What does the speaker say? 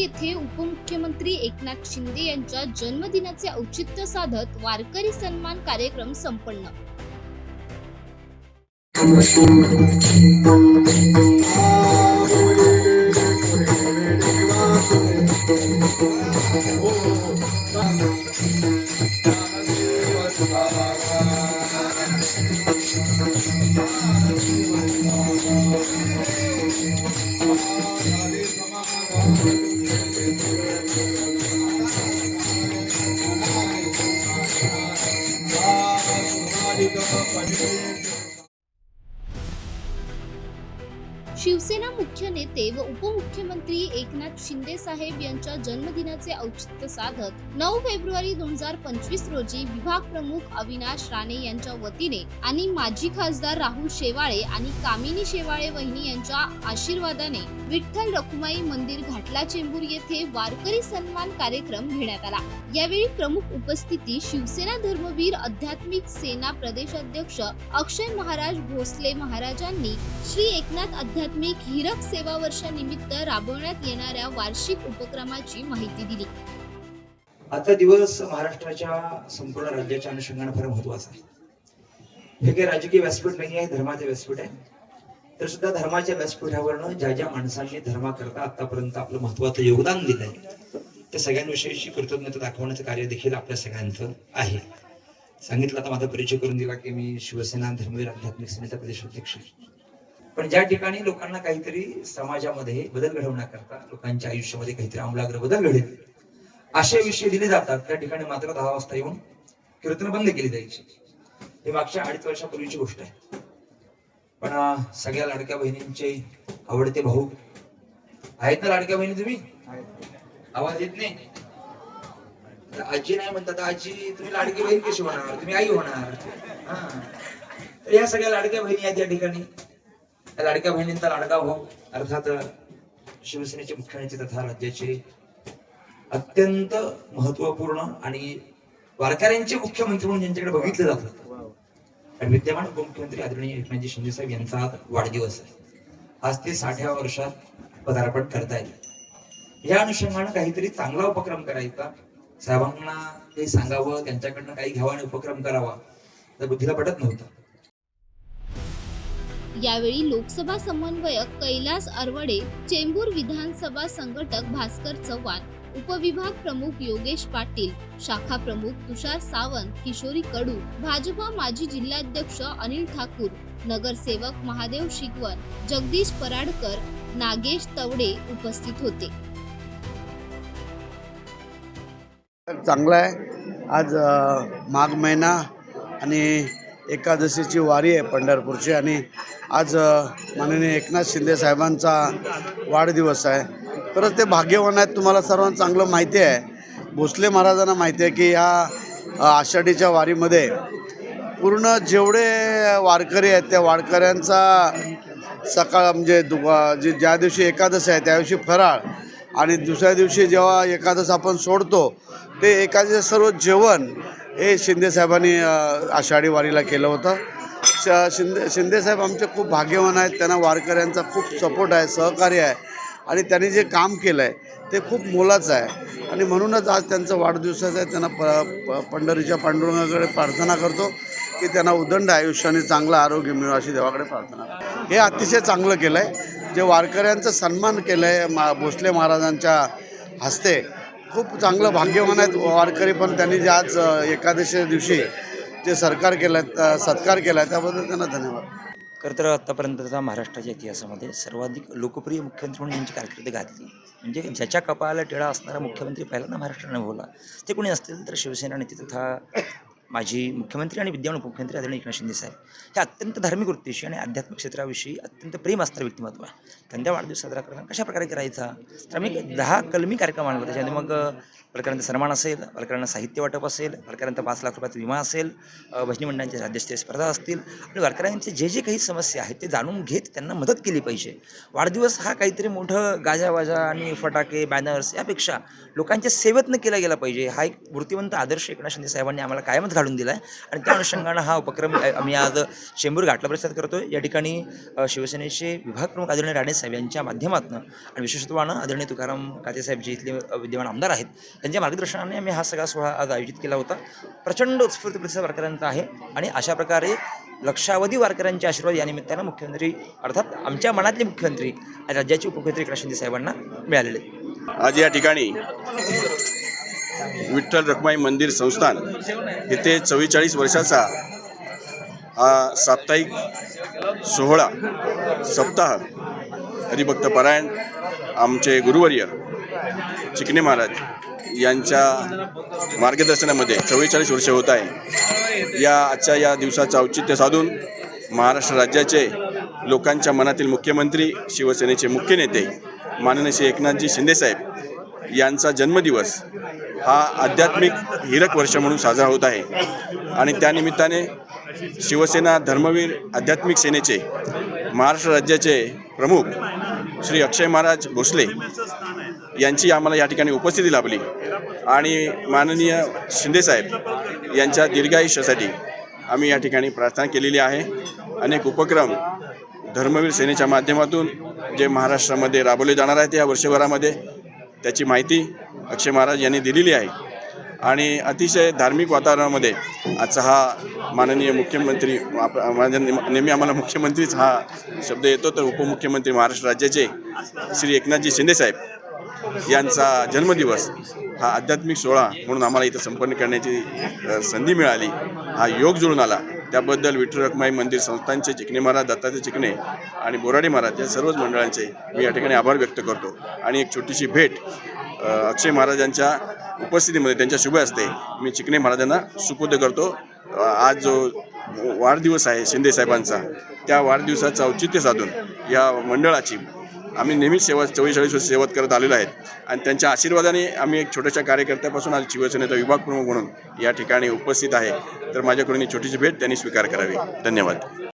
येथे उपमुख्यमंत्री एकनाथ शिंदे यांच्या जन्मदिनाचे औचित्य साधत वारकरी सन्मान कार्यक्रम संपन्न. शिवसेना मुख्य नेते व उपमुख्यमंत्री एकनाथ शिंदे साहेब यांच्या जन्मदिनाचे औचित्य साधत नऊ फेब्रुवारी दोन हजार पंचवीस रोजी विभाग प्रमुख अविनाश राणे यांच्या वतीने आणि माजी खासदार राहुल शेवाळे आणि कामिनी शेवाळे वहिनी यांच्या आशीर्वादाने विठ्ठल रखुमाई मंदिर घाटला चेंबूर येथे वारकरी सन्मान कार्यक्रम घेण्यात आला. यावेळी प्रमुख उपस्थिती शिवसेना धर्मवीर अध्यात्मिक सेना प्रदेशाध्यक्ष अक्षय महाराज भोसले महाराजांनी श्री एकनाथ आध्यात्मिक हिरक सेवा वर्षानिमित्त राबवण्यात येणाऱ्या वार्षिक उपक्रमाची माहिती दिली. आजचा दिवस महाराष्ट्राच्या संपूर्ण राज्याच्या अनुषंगाने फार महत्त्वाचा आहे. हे काही राजकीय व्यासपीठ नाही आहे धर्माचे व्यासपीठ आहे. तर सुद्धा धर्माच्या व्यासपीठावरनं ज्या ज्या माणसांनी धर्माकरता आतापर्यंत आपलं महत्वाचं योगदान दिलंय त्या सगळ्यांविषयीची कृतज्ञता दाखवण्याचं कार्य देखील आपल्या सगळ्यांचं आहे. सांगितलं आता माझा परिचय करून दिला की मी शिवसेना धर्मवीर आध्यात्मिक सेनेचा प्रदेश अध्यक्ष पण ज्या ठिकाणी लोकांना काहीतरी समाजामध्ये बदल घडवण्याकरता लोकांच्या आयुष्यामध्ये काहीतरी आमूलाग्र बदल घडेल असे विषय दिले जातात. त्या ठिकाणी मात्र दहा वाजता येऊन कीर्तन बंद केली जायची. ही मागच्या अडीच वर्षापूर्वीची गोष्ट आहे. पण सगळ्या लाडक्या बहिणींचे आवडते भाऊ. आहेत ना लाडक्या बहिणी तुम्ही? आवाज येत नाही? आजी नाही म्हणतात आजी तुम्ही लाडकी बहीण कशी होणार? तुम्ही आई होणार. हा. तर या सगळ्या लाडक्या बहिणी आहेत या ठिकाणी. त्या लाडक्या बहिणींचा लाडका भाऊ अर्थात शिवसेनेचे मुख्य तथा राज्याचे अत्यंत महत्त्वपूर्ण आणि वारकऱ्यांचे मुख्यमंत्री म्हणून ज्यांच्याकडे बघितलं जात होतं विद्यमान उपमुख्यमंत्री आदरणीय एकनाथजी शिंदे साहेब यांचा आज वाढदिवस आहे. आज ते साठ्या वर्षात पदार्पण करतायत. या अनुषंगानं काहीतरी चांगला उपक्रम करायचा. साहेबांना ते सांगावं त्यांच्याकडनं काही घ्यावा आणि उपक्रम करावा तर बुद्धीला पटत नव्हतं. यावेळी लोकसभा समन्वयक कैलास अरवडे चेंबूर विधानसभा संघटक भास्कर चव्हाण उपविभाग प्रमुख योगेश पाटील शाखा प्रमुख तुषार सावंत किशोरी कडू भाजपा माजी जिल्हाध्यक्ष अनिल ठाकूर नगरसेवक महादेव शिकवण जगदीश पराडकर नागेश तवडे उपस्थित होते. चांगला आहे. आज माघ महिना आणि एकादशीची वारी आहे पंढरपूरची आणि आज माननीय एकनाथ शिंदे साहेबांचा वाढदिवस आहे. तरच ते भाग्यवान आहेत. तुम्हाला सर्वांना चांगलं माहिती आहे. भोसले महाराजांना माहिती आहे की या आषाढीच्या वारीमध्ये पूर्ण जेवढे वारकरी आहेत त्या वारकऱ्यांचा सकाळ म्हणजे दु जे ज्या दिवशी एकादशी आहे त्या दिवशी फराळ आणि दुसऱ्या दिवशी जेव्हा एकादश आपण सोडतो ते एकादशी सर्व जेवण हे शिंदेसाहेबांनी आषाढी वारीला केलं होतं. श शिंदे शिंदेसाहेब आमचे खूप भाग्यवान आहेत. त्यांना वारकऱ्यांचा खूप सपोर्ट आहे सहकार्य आहे. आणि त्यांनी जे काम केलं आहे ते खूप मोलाचं आहे. आणि म्हणूनच आज त्यांचं वाढदिवसाचं आहे त्यांना प प- पंढरीच्या पांडुरंगाकडे प्रार्थना करतो की त्यांना उदंड आयुष्याने चांगलं आरोग्य मिळो अशी देवाकडे प्रार्थना करतो. हे अतिशय चांगलं केलं आहे जे वारकऱ्यांचा सन्मान केलं आहे मा भोसले महाराजांच्या हस्ते खूप चांगलं भाग्यवान आहेत वारकरी. पण त्यांनी जे आज एकादशीच्या एकादशी दिवशी जे सरकार केलं सत्कार केला आहे त्याबद्दल त्यांना धन्यवाद. खरं तर आत्तापर्यंतचा महाराष्ट्राच्या इतिहासामध्ये सर्वाधिक लोकप्रिय मुख्यमंत्री म्हणून यांची कारकिर्द घातली म्हणजे ज्याच्या कपाळाला टिळा असणारा मुख्यमंत्री पहिल्यांदा महाराष्ट्राने बोला ते कोणी असतील तर शिवसेना नेते तथा माजी मुख्यमंत्री आणि विद्यमान उपमुख्यमंत्री आदरणीय एकनाथ शिंदे साहेब हे अत्यंत धार्मिक वृत्तीशी आणि आध्यात्मिक क्षेत्राविषयी अत्यंत प्रेम असणारं व्यक्तिमत्व आहे. त्यांचा वाढदिवस साजरा करणं कशा प्रकारे करायचा? तर आम्ही दहा कलमी कार्यक्रम आणले त्याच्यामध्ये मग अ, सन्मान असेल वारकऱ्यांना साहित्य वाटप असेल वारकऱ्यांचा पाच लाख रुपयाचा विमा असेल भजनी मंडळांच्या राज्यस्तरीय स्पर्धा असतील आणि वारकऱ्यांचे जे जे काही समस्या आहेत ते जाणून घेत त्यांना मदत केली पाहिजे. वाढदिवस हा काहीतरी मोठं गाजावाजा आणि फटाके बॅनर्स यापेक्षा लोकांच्या सेवेतनं केला गेला पाहिजे. हा एक वृत्तिवंत आदर्श एकनाथ शिंदे साहेबांनी आम्हाला कायमच काढून दिला आहे आणि त्या अनुषंगानं हा उपक्रम आम्ही आज चेंबूर घाटला प्रसाद करतो या ठिकाणी शिवसेनेचे विभाग प्रमुख आदरणीय राणे साहेब यांच्या माध्यमातून आणि विशेषत्वानं आदरणीय तुकाराम कातेसाहेब जे इथले विद्यमान आमदार आहेत त्यांच्या मार्गदर्शनाने आम्ही हा सगळा सोहळा आज आयोजित केला होता. प्रचंड उत्स्फूर्त प्रतिसाद वारकऱ्यांचा आहे आणि अशा प्रकारे लक्षावधी वारकऱ्यांचे आशीर्वाद या निमित्तानं मुख्यमंत्री अर्थात आमच्या मनातले मुख्यमंत्री आणि राज्याचे उपमुख्यमंत्री एकनाथ शिंदे साहेबांना मिळालेले आज या ठिकाणी विठ्ठल रखमाई मंदिर संस्थान येथे चव्वेचाळीस वर्षाचा हा साप्ताहिक सोहळा सप्ताह हरिभक्त पारायण आमचे गुरुवर्य चिकणे महाराज यांच्या मार्गदर्शनामध्ये चव्वेचाळीस वर्ष होत आहे. या आजच्या या दिवसाचं औचित्य साधून महाराष्ट्र राज्याचे लोकांच्या मनातील मुख्यमंत्री शिवसेनेचे मुख्य नेते माननीय श्री एकनाथजी शिंदेसाहेब यांचा जन्मदिवस हा आध्यात्मिक हिरक वर्ष म्हणून साजरा होत आहे. आणि त्यानिमित्ताने शिवसेना धर्मवीर आध्यात्मिक सेनेचे महाराष्ट्र राज्याचे प्रमुख श्री अक्षय महाराज भोसले यांची आम्हाला या ठिकाणी उपस्थिती लाभली. आणि माननीय शिंदेसाहेब यांच्या दीर्घायुष्यासाठी आम्ही या ठिकाणी प्रार्थना केलेली आहे. अनेक उपक्रम धर्मवीर सेनेच्या माध्यमातून जे महाराष्ट्रामध्ये राबवले जाणार आहेत या वर्षभरामध्ये त्याची माहिती अक्षय महाराज यांनी दिलेली आहे. आणि अतिशय धार्मिक वातावरणामध्ये आजचा हा माननीय मुख्यमंत्री माझ्या नेहमी आम्हाला मुख्यमंत्रीच हा शब्द येतो तर उपमुख्यमंत्री महाराष्ट्र राज्याचे श्री एकनाथजी शिंदेसाहेब यांचा जन्मदिवस हा आध्यात्मिक सोहळा म्हणून आम्हाला इथं संपन्न करण्याची संधी मिळाली. हा योग जुळून आला. त्याबद्दल विठ्ठल रखमाई मंदिर संस्थांचे चिकणे महाराज दत्ताचे चिकणे आणि बोराडे महाराज या सर्वच मंडळांचे मी या ठिकाणी आभार व्यक्त करतो. आणि एक छोटीशी भेट अक्षय महाराजांच्या उपस्थितीमध्ये त्यांच्या शुभे असते. मी चिकणे महाराजांना सुपूर्द करतो. आज जो वाढदिवस आहे शिंदे साहेबांचा त्या वाढदिवसाचं औचित्य साधून या मंडळाची आम्ही नेहमीच सेवा चव्वेचाळीस वर्ष सेवा करत आलेलो आहेत. आणि त्यांच्या आशीर्वादाने आम्ही एक छोट्याशा कार्यकर्त्यापासून आज शिवसेनेचा विभाग प्रमुख म्हणून या ठिकाणी उपस्थित आहे. तर माझ्याकडून ही छोटीशी भेट त्यांनी स्वीकार करावी. धन्यवाद.